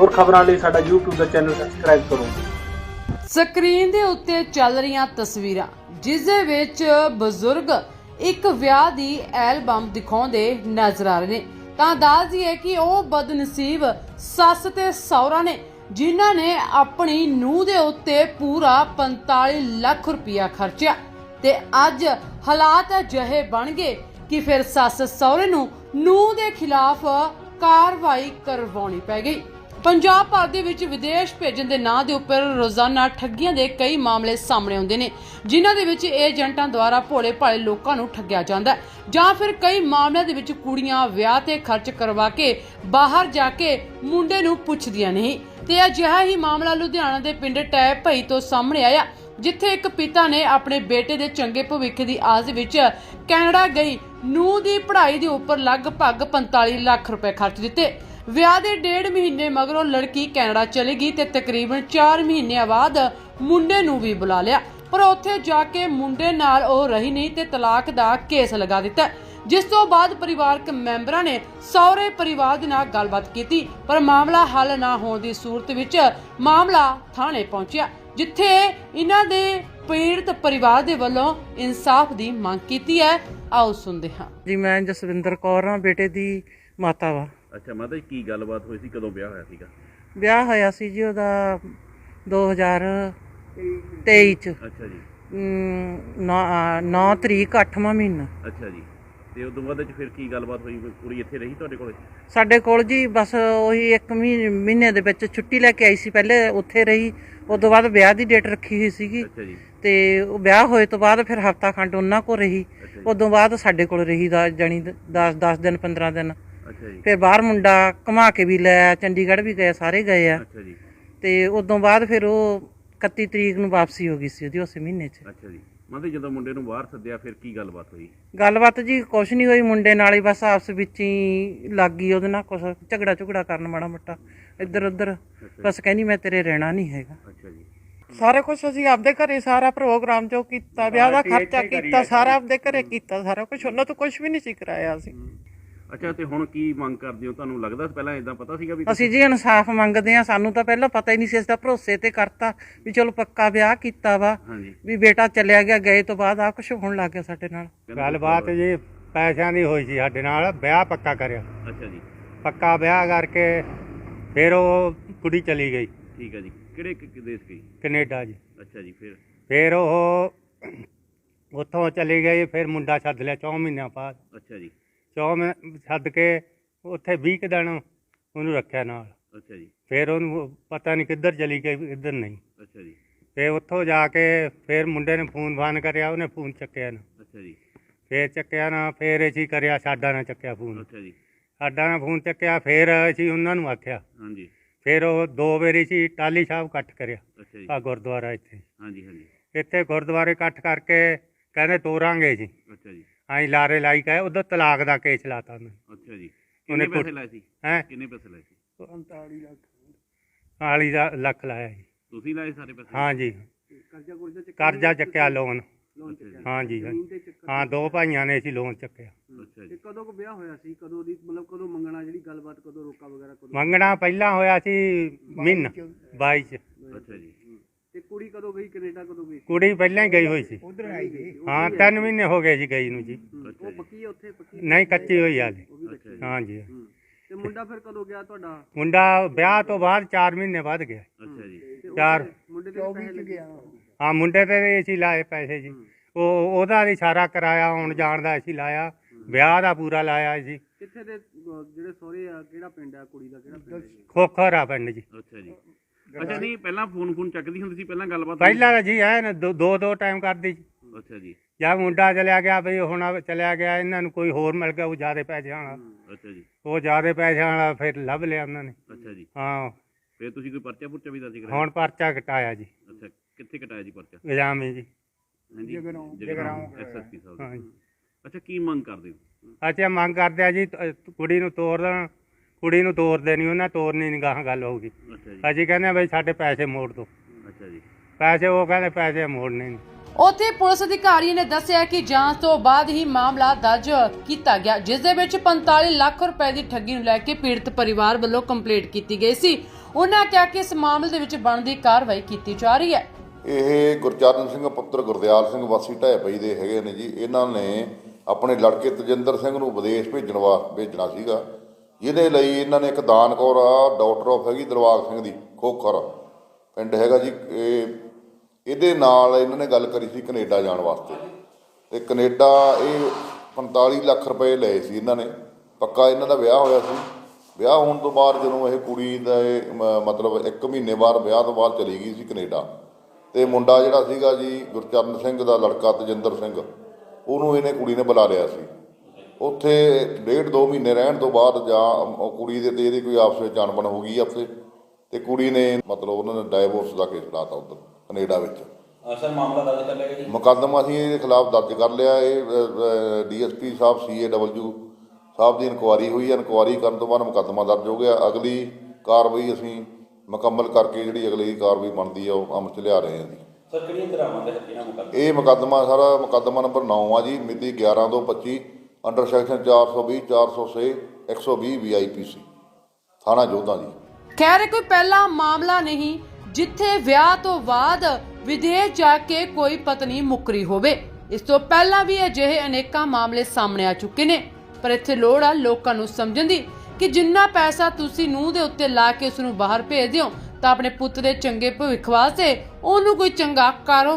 ਹੋਰ ਖਬਰਾਂ ਲਈ ਸਾਡਾ YouTube ਦਾ ਚੈਨਲ ਸਬਸਕ੍ਰਾਈਬ ਕਰੋ। ਸਕਰੀਨ ਦੇ ਉੱਤੇ ਚੱਲ ਰਹੀਆਂ ਤਸਵੀਰਾਂ, ਜਿਸ ਦੇ ਵਿੱਚ ਬਜ਼ੁਰਗ ਇੱਕ ਵਿਆਹ ਦੀ ਐਲਬਮ ਦਿਖਾਉਂਦੇ ਨਜ਼ਰ ਆ ਰਹੇ ਨੇ। ਤਾਂ ਦੱਸ ਦਈਏ ਕਿ ਉਹ ਬਦਨਸੀਬ ਸੱਸ ਤੇ ਸਹੁਰਾ ਨੇ, ਜਿਨ੍ਹਾਂ ਨੇ ਆਪਣੀ ਨੂੰਹ ਦੇ ਉੱਤੇ ਪੂਰਾ 45 ਲੱਖ ਰੁਪਇਆ ਖਰਚਿਆ। ਤੇ ਅੱਜ ਹਾਲਾਤ ਅਜਿਹੇ ਬਣ ਗਏ ਕਿ ਫਿਰ ਸੱਸ ਸਹੁਰੇ ਨੂੰ ਨੂੰਹ ਦੇ ਖਿਲਾਫ ਕਾਰਵਾਈ ਕਰਵਾਉਣੀ ਪੈ ਗਈ। ਪੰਜਾਬ ਭਰ ਦੇ ਵਿੱਚ ਵਿਦੇਸ਼ ਭੇਜਣ ਦੇ ਨਾਂ ਦੇ ਉੱਪਰ ਰੋਜ਼ਾਨਾ ਠੱਗੀਆਂ ਦੇ ਕਈ ਮਾਮਲੇ ਸਾਹਮਣੇ ਆਉਂਦੇ ਨੇ, ਜਿਨ੍ਹਾਂ ਦੇ ਵਿੱਚ ਏਜੰਟਾਂ ਦੁਆਰਾ ਭੋਲੇ ਭਾਲੇ ਲੋਕਾਂ ਨੂੰ ਠੱਗਿਆ ਜਾਂਦਾ ਜਾਂ ਫਿਰ ਕਈ ਮਾਮਲਿਆਂ ਦੇ ਵਿੱਚ ਕੁੜੀਆਂ ਵਿਆਹ ਤੇ ਖਰਚ ਕਰਵਾ ਕੇ ਬਾਹਰ ਜਾ ਕੇ ਮੁੰਡੇ ਨੂੰ ਪੁੱਛਦੀਆਂ ਨਹੀਂ। ਤੇ ਅਜਿਹਾ ਹੀ ਮਾਮਲਾ ਲੁਧਿਆਣਾ ਦੇ ਪਿੰਡ ਟੈ ਭਈ ਤੋਂ ਸਾਹਮਣੇ ਆਇਆ, ਜਿੱਥੇ ਇੱਕ ਪਿਤਾ ਨੇ ਆਪਣੇ ਬੇਟੇ ਦੇ ਚੰਗੇ ਭਵਿੱਖ ਦੀ ਆਸ ਵਿੱਚ ਕੈਨੇਡਾ ਗਈ ਨੂੰ ਦੀ ਪੜ੍ਹਾਈ ਦੇ ਉੱਪਰ ਲਗਭਗ 45 ਲੱਖ ਰੁਪਏ ਖਰਚ ਦਿੱਤੇ। ਵਿਆਹ ਦੇ ਡੇਢ ਮਹੀਨੇ ਮਗਰੋਂ ਲੜਕੀ ਕੈਨੇਡਾ ਚਲੀ ਗਈ ਤੇ ਤਕਰੀਬਨ 4 ਮਹੀਨਿਆਂ ਬਾਅਦ ਮੁੰਡੇ ਨੂੰ ਵੀ ਬੁਲਾ ਲਿਆ। ਪਰ ਉੱਥੇ ਜਾ ਕੇ ਮੁੰਡੇ ਨਾਲ ਉਹ ਰਹੀ ਨਹੀਂ ਤੇ ਤਲਾਕ ਦਾ ਕੇਸ ਲਗਾ ਦਿੱਤਾ। ਜਿਸ ਤੋਂ ਬਾਅਦ ਪਰਿਵਾਰਕ ਮੈਂਬਰਾਂ ਨੇ ਸਹੁਰੇ ਪਰਿਵਾਰ ਦੇ ਨਾਲ ਗੱਲਬਾਤ ਕੀਤੀ, ਪਰ ਮਾਮਲਾ ਹੱਲ ਨਾ ਹੋਣ ਦੀ ਸੂਰਤ ਵਿੱਚ ਮਾਮਲਾ ਥਾਣੇ ਪਹੁੰਚਿਆ, ਜਿੱਥੇ ਇਹਨਾਂ ਦੇ ਪੀੜਤ ਪਰਿਵਾਰ ਦੇ ਵੱਲੋਂ ਇਨਸਾਫ ਦੀ ਮੰਗ ਕੀਤੀ ਹੈ। ਆਓ ਸੁਣਦੇ ਹਾਂ। ਜੀ, ਮੈਂ ਜਸਵਿੰਦਰ ਕੌਰ ਹਾਂ, ਬੇਟੇ ਦੀ ਮਾਤਾ ਵਾ। ਅੱਛਾ ਮਾਤਾ ਜੀ ਕੀ ਗੱਲਬਾਤ ਹੋਈ ਸੀ? ਕਦੋਂ ਵਿਆਹ ਹੋਇਆ ਸੀਗਾ? ਵਿਆਹ ਹੋਇਆ ਸੀ ਜੀ ਉਹਦਾ 2023 ਚ। ਅੱਛਾ ਜੀ। 9 ਤਰੀਕ 8ਵਾਂ ਮਹੀਨਾ। ਅੱਛਾ ਜੀ। ਤੇ ਉਦੋਂ ਬਾਅਦ ਚ ਫਿਰ ਕੀ ਗੱਲਬਾਤ ਹੋਈ? ਕੁੜੀ ਇੱਥੇ ਰਹੀ ਤੁਹਾਡੇ ਕੋਲੇ? ਸਾਡੇ ਕੋਲ ਜੀ ਬਸ ਉਹੀ 1 ਮਹੀਨੇ ਦੇ ਵਿੱਚ ਛੁੱਟੀ ਲੈ ਕੇ ਆਈ ਸੀ ਪਹਿਲੇ ਉੱਥੇ ਰਹੀ। ਉਦੋਂ ਬਾਅਦ ਵਿਆਹ ਦੀ ਡੇਟ ਰੱਖੀ ਹੋਈ ਸੀਗੀ। ਅੱਛਾ ਜੀ। ਤੇ ਉਹ ਵਿਆਹ ਹੋਏ ਤੋਂ ਬਾਅਦ ਫਿਰ ਹਫਤਾ ਖੰਡ ਉਹਨਾਂ ਕੋਲ ਰਹੀ। ਉਦੋਂ ਬਾਅਦ ਸਾਡੇ ਕੋਲ ਰਹੀ ਦਾ ਜਾਣੀ 10 10 ਦਿਨ 15 ਦਿਨ। ਅੱਛਾ ਜੀ। ਫਿਰ ਬਾਹਰ ਮੁੰਡਾ ਘੁਮਾ ਕੇ ਵੀ ਲੈ ਆਇਆ ਚੰਡੀਗੜ੍ਹ ਵੀ ਗਏ ਸਾਰੇ ਗਏ ਆ। ਅੱਛਾ ਜੀ। ਤੇ ਉਦੋਂ ਬਾਅਦ ਫਿਰ ਉਹ 31 ਤਰੀਕ ਨੂੰ ਵਾਪਸੀ ਹੋ ਗਈ ਸੀ ਉਹਦੀ ਉਸੇ ਮਹੀਨੇ 'ਚ। ਅੱਛਾ ਜੀ। ਜਦੋਂ ਮੁੰਡੇ ਨੂੰ ਬਾਹਰ ਸੱਦਿਆ ਫਿਰ ਕੀ ਗੱਲਬਾਤ ਹੋਈ? ਗੱਲਬਾਤ ਜੀ ਕੁਛ ਨਹੀਂ ਹੋਈ ਮੁੰਡੇ ਨਾਲ ਹੀ ਬਸ ਆਪਸ ਵਿੱਚ ਹੀ ਲੱਗ ਗਈ ਉਹਦੇ ਨਾਲ ਕੁਛ ਝਗੜਾ ਝੁਗੜਾ ਕਰਨ ਮਾੜਾ ਮੋਟਾ ਇੱਧਰ ਉੱਧਰ। ਬਸ ਕਹਿੰਦੀ ਮੈਂ ਤੇਰੇ ਰਹਿਣਾ ਨਹੀਂ ਹੈਗਾ। ਅੱਛਾ ਜੀ। ਸਾਰੇ ਕੁਝ ਅਸੀਂ ਆਪਦੇ ਘਰੇ ਸਾਰਾ ਪ੍ਰੋਗਰਾਮ ਜੋ ਕੀਤਾ ਵਿਆਹ ਦਾ ਖਰਚਾ ਕੀਤਾ ਸਾਰਾ ਆਪਦੇ ਘਰੇ ਕੀਤਾ ਸਾਰਾ ਕੁਝ ਉਹਨਾਂ ਤੋਂ ਕੁਝ ਵੀ ਨਹੀਂ ਸੀ ਕਰਾਇਆ ਅਸੀਂ। ਅੱਛਾ ਤੇ ਹੁਣ ਕੀ ਮੰਗ ਕਰਦੇ ਹੋ? ਤੁਹਾਨੂੰ ਲੱਗਦਾ ਪਹਿਲਾਂ ਇਦਾਂ ਪਤਾ ਸੀਗਾ ਵੀ ਅਸੀਂ ਜੀ ਇਨਸਾਫ ਮੰਗਦੇ ਆ ਸਾਨੂੰ ਤਾਂ ਪਹਿਲਾਂ ਪਤਾ ਹੀ ਨਹੀਂ ਸੀ ਅਸੀਂ ਤਾਂ ਭਰੋਸੇ ਤੇ ਕਰਤਾ ਵੀ ਚਲੋ ਪੱਕਾ ਵਿਆਹ ਕੀਤਾ ਵਾ ਹਾਂਜੀ। ਵੀ ਬੇਟਾ ਚੱਲਿਆ ਗਿਆ ਗਏ ਤੋਂ ਬਾਅਦ ਆ ਕੁਝ ਹੋਣ ਲੱਗ ਗਿਆ ਸਾਡੇ ਨਾਲ। ਗੱਲਬਾਤ ਜੀ ਪੈਸਿਆਂ ਦੀ ਹੋਈ ਸੀ ਸਾਡੇ ਨਾਲ ਵਿਆਹ ਪੱਕਾ ਕਰਿਆ। ਅੱਛਾ ਜੀ। ਪੱਕਾ ਵਿਆਹ ਕਰਕੇ ਫਿਰ ਉਹ ਕੁੜੀ ਚਲੀ ਗਈ। ਠੀਕ ਹੈ ਜੀ। ਕਿਹੜੇ ਕਿ- ਕਿ ਦੇਸ਼ ਗਈ? ਕੈਨੇਡਾ ਜੀ। ਅੱਛਾ ਜੀ ਫਿਰ? ਫਿਰ ਉਹ ਉੱਥੋਂ ਚਲੀ ਗਈ ਫਿਰ ਮੁੰਡਾ ਛੱਡ ਲਿਆ 4 ਮਹੀਨਿਆਂ ਬਾਅਦ। ਅੱਛਾ ਜੀ। 4 ਮਹੀਨੇ ਛੱਡ ਕੇ ਉੱਥੇ 20 ਕੁ ਦਿਨ ਉਹਨੂੰ ਰੱਖਿਆ ਨਾਲ। ਅੱਛਾ ਜੀ। ਫਿਰ ਉਹਨੂੰ ਪਤਾ ਨਹੀਂ ਕਿੱਧਰ ਚਲੀ ਗਈ ਕਿੱਧਰ ਨਹੀਂ। ਅੱਛਾ ਜੀ। ਫਿਰ ਉੱਥੋਂ ਜਾ ਕੇ ਫਿਰ ਮੁੰਡੇ ਨੇ ਫੋਨ ਫਾਨ ਕਰਿਆ ਉਹਨੇ ਫੋਨ ਚੱਕਿਆ ਨਾ। ਅੱਛਾ ਜੀ। ਫਿਰ ਚੱਕਿਆ ਨਾ ਫਿਰ ਅਸੀਂ ਕਰਿਆ ਸਾਡਾ ਨਾ ਚੱਕਿਆ ਫੋਨ। ਅੱਛਾ ਜੀ। ਸਾਡਾ ਨਾ ਫੋਨ ਚੱਕਿਆ ਫਿਰ ਅਸੀਂ ਉਹਨਾਂ ਨੂੰ ਆਖਿਆ। ਹਾਂਜੀ। ਫਿਰ ਉਹ ਦੋ ਵਾਰੀ ਸੀ ਟਾਲੀ ਸਾਹਿਬ ਇਕੱਠ ਕਰਿਆ ਅੱਛਾ ਜੀ। ਆ ਗੁਰਦੁਆਰਾ ਇੱਥੇ। ਹਾਂਜੀ ਹਾਂਜੀ। ਇੱਥੇ ਗੁਰਦੁਆਰੇ ਇਕੱਠ ਕਰਕੇ ਕਹਿੰਦੇ ਤੋਰਾਂਗੇ ਜੀ। ਅਸੀਂ ਲਾਰੇ ਲਾਈ ਕਹੇ ਉਧਰ ਤਲਾਕ ਦਾ ਕੇਸ ਲਾਤਾ ਉਹਨੇ। ਅੱਛਾ ਜੀ। ਉਹਨੇ ਕਿੰਨੇ ਪੈਸੇ ਲਾਏ ਸੀ? ਹੈ? ਕਿੰਨੇ ਪੈਸੇ ਲਾਏ ਸੀ? 40 ਦਾ ਲੱਖ ਲਾਇਆ ਜੀ। ਤੁਸੀਂ ਲਾਏ ਸਾਰੇ ਪੈਸੇ? ਹਾਂ ਜੀ। ਕਰਜ਼ਾ ਚੱਕਿਆ ਲੋਨ ਅੱਛਾ ਜੀ। ਹਾਂ ਜੀ। ਹਾਂ। ਹਾਂ ਦੋ ਭਾਈਆਂ ਨੇ ਅਸੀਂ ਲੋਨ ਚੱਕਿਆ। ਅੱਛਾ ਜੀ। ਕਦੋਂ ਕੋ ਵਿਆਹ ਹੋਇਆ ਸੀ? ਕਦੋਂ ਦੀ ਮਤਲਬ ਕਦੋਂ ਮੰਗਣਾ ਜਿਹੜੀ ਗੱਲਬਾਤ ਕਦੋਂ ਰੋਕਾ ਵਗੈਰਾ ਕਦੋਂ? ਮੰਗਣਾ ਪਹਿਲਾਂ ਹੋਇਆ ਸੀ ਮਹੀਨਾ 22 ਚ। ਅੱਛਾ ਜੀ। ਕੁੜੀ ਕਦੋਂ ਗਈ ਕੈਨੇਡਾ ਕਦੋਂ ਗਈ? ਕੁੜੀ ਪਹਿਲਾਂ ਹੀ ਗਈ ਹੋਈ ਸੀ। ਹਾਂ ਤਿੰਨ ਮਹੀਨੇ ਹੋ ਗਏ ਜੀ ਗਈ ਨੂੰ ਜੀ। ਉਹ ਜੀ ਪੱਕੀ ਹੈ ਉੱਥੇ? ਪੱਕੀ? ਨਹੀਂ ਕੱਚੀ ਹੋਈ ਹਾਲੇ ਜੀ। ਹਾਂ ਜੀ। ਤੇ ਮੁੰਡਾ ਫਿਰ ਕਦੋਂ ਗਿਆ ਤੁਹਾਡਾ? ਮੁੰਡਾ ਵਿਆਹ ਤੋਂ ਬਾਅਦ 4 ਮਹੀਨੇ ਬਾਅਦ ਗਿਆ। ਅੱਛਾ ਜੀ। ਤੇ ਚਾਰ। ਮੁੰਡੇ ਦੇ ਪੈਸੇ ਲੱਗੇ ਹਾਂ ਮੁੰਡੇ ਤੇ ਅਸੀਂ ਲਾਏ ਪੈਸੇ ਜੀ। ਉਹ ਉਹਦਾ ਵੀ ਸਾਰਾ ਕਿਰਾਇਆ ਆਉਣ ਜਾਣ ਦਾ ਅਸੀਂ ਲਾਇਆ। ਵਿਆਹ ਦਾ ਪੂਰਾ ਲਾਇਆ ਜੀ। ਕਿੱਥੇ ਦੇ ਜਿਹੜੇ ਸਹੁਰੇ ਆ ਕਿਹੜਾ ਪਿੰਡ ਆ ਕੁੜੀ ਦਾ ਕਿਹੜਾ ਪਿੰਡ ਜੀ? ਖੋਖਰ ਆ ਪਿੰਡ ਜੀ। ਅੱਛਾ ਜੀ। ਅੱਛਾ ਨਹੀਂ ਪਹਿਲਾਂ ਫੋਨ ਫੋਨ ਚੱਕਦੀ ਹੁੰਦੀ ਸੀ ਪਹਿਲਾਂ ਗੱਲਬਾਤ ਪਹਿਲਾਂ ਤਾਂ ਜੀ ਐ ਦੋ ਦੋ ਦੋ ਟਾਈਮ ਕਰਦੀ। ਜੀ ਅੱਛਾ ਜੀ। ਜਾਂ ਮੁੰਡਾ ਚਲਿਆ ਗਿਆ ਵੀ ਹੁਣ ਆ ਚਲਿਆ ਗਿਆ ਇਹਨਾਂ ਨੂੰ ਕੋਈ ਹੋਰ ਮਿਲ ਗਿਆ ਉਹ ਜ਼ਿਆਦੇ ਪੈਸੇ ਵਾਲਾ। ਅੱਛਾ ਜੀ। ਉਹ ਜ਼ਿਆਦੇ ਪੈਸੇ ਵਾਲਾ ਫਿਰ ਲੱਭ ਲਿਆ ਉਹਨਾਂ ਨੇ। ਅੱਛਾ ਜੀ। ਹਾਂ। ਫਿਰ ਤੁਸੀਂ ਕੋਈ ਪਰਚਾ ਪੁਰਚਾ ਵੀ ਦਰਜ ਕਰਾਇਆ? ਹੁਣ ਪਰਚਾ ਕਟਾਇਆ ਜੀ। ਅੱਛਾ ਕਿੱਥੇ ਕਟਾਇਆ ਜੀ ਪਰਚਾ? ਇਲਜ਼ਾਮੀ ਜੀ। ਹਾਂਜੀ। ਜਗਰਾਉਂ। ਐਸਐਸਪੀ ਸਾਹਿਬ ਹਾਂ। ਜੀ। ਅੱਛਾ ਕੀ ਮੰਗ ਕਰਦੇ ਹੋ? ਅੱਛਾ ਮੰਗ ਕਰਦੇ ਆ ਜੀ ਤ- ਕੁੜੀ ਨੂੰ ਤੋਰ ਦੇਣ। ਕੁੜੀ ਨੂੰ ਤੋਰ ਦੇਣੀ ਉਹਨਾਂ ਤੋਰਨੀ ਨਹੀਂ ਗਾਹਾਂ ਗੱਲ ਹੋਊਗੀ। ਅੱਛਾ ਜੀ। ਅਸੀਂ ਕਹਿੰਦੇ ਆ ਬਈ ਸਾਡੇ ਪੈਸੇ ਮੋੜ ਦਿਓ ਅੱਛਾ ਜੀ। ਪੈਸੇ ਉਹ ਕਹਿੰਦੇ ਪੈਸੇ ਮੋੜਨੇ ਨਹੀਂ ਉੱਥੇ ਪੁਲਿਸ ਅਧਿਕਾਰੀ ਨੇ ਦੱਸਿਆ ਕਿ ਜਾਂਚ ਤੋਂ ਬਾਅਦ ਹੀ ਮਾਮਲਾ ਦਰਜ ਕੀਤਾ ਗਿਆ ਜਿਸ ਦੇ ਵਿੱਚ 45 ਲੱਖ ਰੁਪਏ ਦੀ ਠੱਗੀ ਨੂੰ ਲੈ ਕੇ ਪੀੜਤ ਪਰਿਵਾਰ ਵੱਲੋਂ ਕੰਪਲੇਂਟ ਕੀਤੀ ਗਈ ਸੀ। ਉਹਨਾਂ ਕਿਹਾ ਕਿ ਇਸ ਮਾਮਲੇ ਦੇ ਵਿੱਚ ਬਣਦੀ ਕਾਰਵਾਈ ਕੀਤੀ ਜਾ ਰਹੀ ਹੈ। ਇਹ ਗੁਰਚਰਨ ਸਿੰਘ ਪੁੱਤਰ ਗੁਰਦਿਆਲ ਸਿੰਘ ਵਾਸੀ ਢਹਿ ਪਈ ਦੇ ਹੈਗੇ ਨੇ ਜੀ। ਇਹਨਾਂ ਨੇ ਆਪਣੇ ਲੜਕੇ ਤਜਿੰਦਰ ਸਿੰਘ ਨੂੰ ਵਿਦੇਸ਼ ਭੇਜਣ ਵਾ ਭੇਜਣਾ ਸੀਗਾ। ਜਿਹਦੇ ਲਈ ਇਹਨਾਂ ਨੇ ਇੱਕ ਦਾਨ ਕੌਰ ਆ ਡਾਕਟਰ ਆਫ ਹੈਗੀ ਦਰਬਾਗ ਸਿੰਘ ਦੀ, ਖੋਖਰ। ਪਿੰਡ ਹੈਗਾ ਜੀ, ਇਹ, ਇਹਦੇ ਨਾਲ ਇਹਨਾਂ ਨੇ ਗੱਲ ਕਰੀ ਸੀ ਕੈਨੇਡਾ ਜਾਣ ਵਾਸਤੇ। ਤੇ ਕੈਨੇਡਾ ਇਹ 45 ਲੱਖ ਰੁਪਏ ਲਏ ਸੀ ਇਹਨਾਂ ਨੇ। ਪੱਕਾ ਇਹਨਾਂ ਦਾ ਵਿਆਹ ਹੋਇਆ ਸੀ। ਵਿਆਹ ਹੋਣ ਤੋਂ ਬਾਅਦ ਜਦੋਂ ਇਹ ਕੁੜੀ ਦਾ ਇਹ ਮ- ਮਤਲਬ 1 ਮਹੀਨੇ ਬਾਅਦ ਵਿਆਹ ਤੋਂ ਬਾਅਦ ਚਲੀ ਗਈ ਸੀ ਕੈਨੇਡਾ। ਤੇ ਮੁੰਡਾ ਜਿਹੜਾ ਸੀਗਾ ਜੀ, ਗੁਰਚਰਨ ਸਿੰਘ ਦਾ ਲੜਕਾ ਤਜਿੰਦਰ ਸਿੰਘ, ਉਹਨੂੰ ਇਹਨੇ ਕੁੜੀ ਨੇ ਬੁਲਾ ਲਿਆ ਸੀ। ਉੱਥੇ ਡੇਢ ਦੋ ਮਹੀਨੇ ਰਹਿਣ ਤੋਂ ਬਾਅਦ ਜਾਂ ਉਹ ਕੁੜੀ ਦੇ ਤੇ ਇਹਦੀ ਕੋਈ ਆਪਸ ਵਿੱਚ ਅਣਬਣ ਹੋ ਗਈ ਆਪਸੇ ਤੇ ਕੁੜੀ ਨੇ ਮਤਲਬ ਉਹਨਾਂ ਨੇ ਡਾਈਵੋਰਸ ਦਾ ਕੇਸ ਲਾਤਾ ਉੱਧਰ ਕੈਨੇਡਾ ਵਿੱਚ। ਸਰ ਮਾਮਲਾ ਦਰਜ ਕਰ ਲਿਆ ਜੀ? ਮੁਕੱਦਮਾ ਅਸੀਂ ਇਹਦੇ ਖਿਲਾਫ ਦਰਜ ਕਰ ਲਿਆ। ਇਹ ਡੀਐਸਪੀ ਸਾਹਿਬ ਸੀਏਡਬਲਯੂ ਸਾਹਿਬ ਦੀ ਇਨਕੁਆਰੀ ਹੋਈ ਹੈ। ਇਨਕੁਆਰੀ ਕਰਨ ਤੋਂ ਬਾਅਦ ਮੁਕੱਦਮਾ ਦਰਜ ਹੋ ਗਿਆ। ਅਗਲੀ ਕਾਰਵਾਈ ਅਸੀਂ ਮੁਕੰਮਲ ਕਰਕੇ ਜਿਹੜੀ ਅਗਲੀ ਕਾਰਵਾਈ ਬਣਦੀ ਆ ਉਹ ਅਮਲ ਚ ਲਿਆ ਰਹੇ ਹਾਂ ਜੀ। ਸਰ ਕਿਹੜੀਆਂ ਧਰਾਵਾਂ ਦੇ ਹੱਥੀਆਂ ਮੁਕੱਦਮਾ? ਇਹ ਮੁਕੱਦਮਾ ਸਾਰਾ ਮੁਕੱਦਮਾ ਨੰਬਰ 9 ਆ ਜੀ। ਮਿਤੀ 11 ਤੋਂ 25 ਅੰਡਰ ਸੈਕਸ਼ਨ 420 406 120 ਵੀਆਈਪੀਸੀ ਥਾਣਾ ਜੋਧਾ ਜੀ। ਖੈਰ ਕੋਈ ਪਹਿਲਾ ਮਾਮਲਾ ਨਹੀਂ, ਜਿੱਥੇ ਵਿਆਹ ਤੋਂ ਬਾਅਦ ਵਿਦੇਸ਼ ਜਾ ਕੇ ਕੋਈ ਪਤਨੀ ਮੁਕਰੀ ਹੋਵੇ। ਇਸ ਤੋਂ ਪਹਿਲਾਂ ਵੀ ਅਜਿਹੇ ਅਨੇਕਾਂ ਮਾਮਲੇ ਸਾਹਮਣੇ ਆ ਚੁੱਕੇ ਨੇ। ਪਰ ਇੱਥੇ ਲੋੜ ਆ ਲੋਕਾਂ ਨੂੰ ਸਮਝਣ ਦੀ ਕਿ ਜਿੰਨਾ ਪੈਸਾ ਤੁਸੀਂ ਨੂੰਹ ਦੇ ਉੱਤੇ ਲਾ ਕੇ ਉਸ ਨੂੰ ਬਾਹਰ ਭੇਜ ਦਿਓ, ਤਾਂ ਆਪਣੇ ਪੁੱਤ ਦੇ ਚੰਗੇ ਭਵਿੱਖ ਵਾਸਤੇ ਉਹਨੂੰ ਕੋਈ ਚੰਗਾ ਕਾਰੋ